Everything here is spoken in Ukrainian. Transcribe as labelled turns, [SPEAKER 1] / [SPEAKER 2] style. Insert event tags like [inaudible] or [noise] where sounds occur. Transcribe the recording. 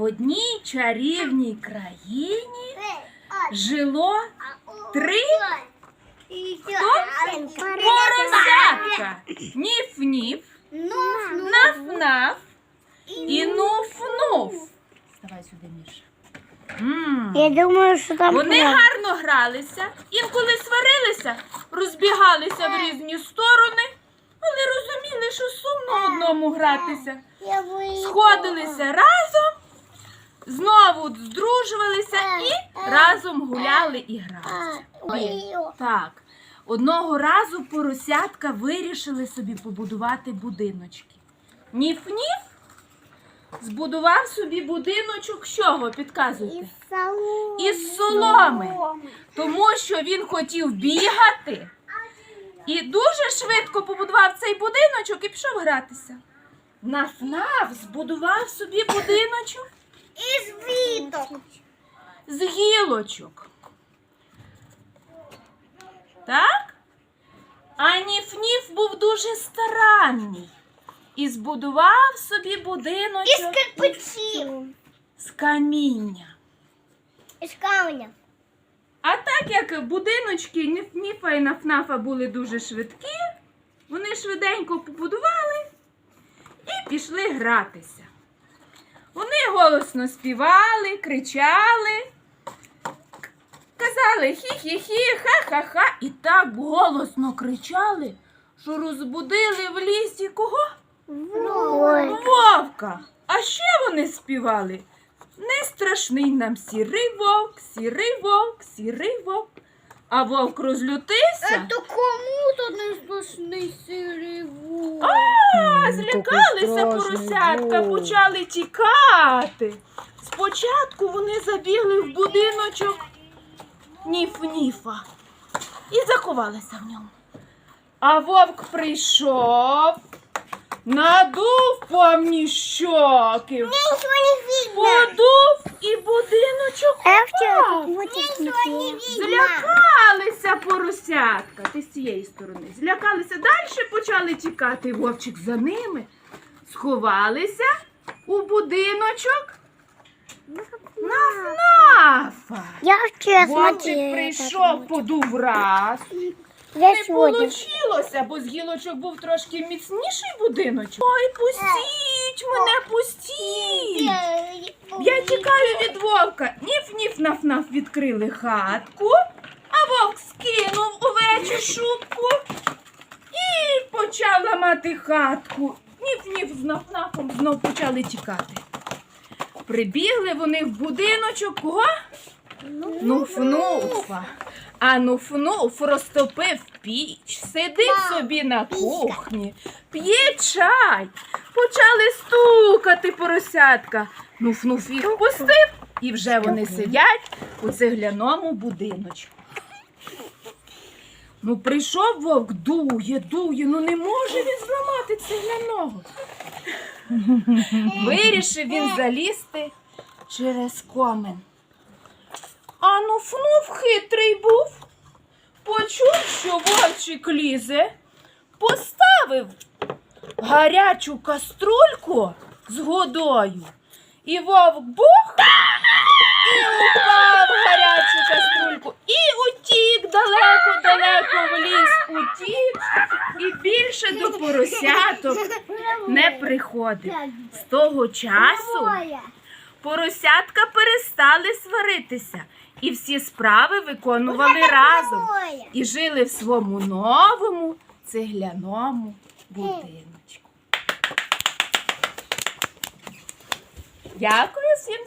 [SPEAKER 1] В одній чарівній країні жило три поросятка. Ніф-ніф, наф-наф і нуф-нуф. Давай сюди, Міша. М.
[SPEAKER 2] Я думаю, що там
[SPEAKER 1] Вони
[SPEAKER 2] правда.
[SPEAKER 1] гарно гралися, інколи сварилися, розбігалися в різні сторони, але розуміли, що сумно одному гратися.
[SPEAKER 2] Я.
[SPEAKER 1] Сходилися разом, знову здружувалися і разом гуляли і гралися.
[SPEAKER 2] Ой.
[SPEAKER 1] Так, одного разу поросятка вирішили собі побудувати будиночки. Ніф-ніф збудував собі будиночок з чого? Підказуйте. Із соломи. Тому що він хотів бігати і дуже швидко побудував цей будиночок і пішов гратися. Наф-наф збудував собі будиночок
[SPEAKER 2] Із віток.
[SPEAKER 1] з гілочок. Так? А Ніф-Ніф був дуже старанний і збудував собі будиночок
[SPEAKER 2] кирпичів.
[SPEAKER 1] з каміння.
[SPEAKER 2] Із каменя.
[SPEAKER 1] А так як будиночки Ніф-Ніфа і Наф-Нафа були дуже швидкі, вони швиденько побудували і пішли гратися. Вони голосно співали, кричали, казали хі-хі-хі, ха-ха-ха, і так голосно кричали, що розбудили в лісі кого?
[SPEAKER 2] Ой.
[SPEAKER 1] Вовка. А ще вони співали. Не страшний нам сірий вовк, сірий вовк, сірий вовк. А вовк розлютився.
[SPEAKER 2] А То кому тут страшний сирий вовк?
[SPEAKER 1] А, злякалися поросятка, почали тікати. Спочатку вони забігли в будиночок Ніф-Ніфа і заховалися в ньому. А вовк прийшов, надув повні щоки, подув і будиночок впав. Злякалися поросятка. Ти з цієї сторони. Злякалися далі, почали тікати. Вовчик за ними. Сховалися у будиночок. Наф-нафа.
[SPEAKER 2] Я
[SPEAKER 1] Вовчик прийшов, подув раз.
[SPEAKER 2] Я
[SPEAKER 1] Не получилося, бо з гілочок був трошки міцніший будиночок. Ой, пустіть мене, пустіть. Я тікаю від вовка. Ніф-ніф наф-наф відкрили хатку, увечі шубку і почав ламати хатку. Ніф-ніф з наф-нафом знов почали тікати. Прибігли вони в будиночок. Кого? Нуф-нуфа. А нуф-нуф розтопив піч, сидить собі на кухні, п'є чай. Почали стукати поросятка. Нуф-нуф їх пустив, і вже вони сидять у цегляному будиночку. Ну, прийшов вовк, дує, дує, ну не може він зламати цегляного. [laughs] Вирішив він залізти через комен. А нуф-нуф хитрий був. Почув, що вовчик лізе, поставив гарячу каструльку з водою. І вовк бух упав гарячу каструльку. І утік далеко-далеко в ліс утік. І більше до поросяток не приходив. З того часу поросятка перестали сваритися і всі справи виконували разом і жили в своєму новому цегляному будиночку. Дякую всім.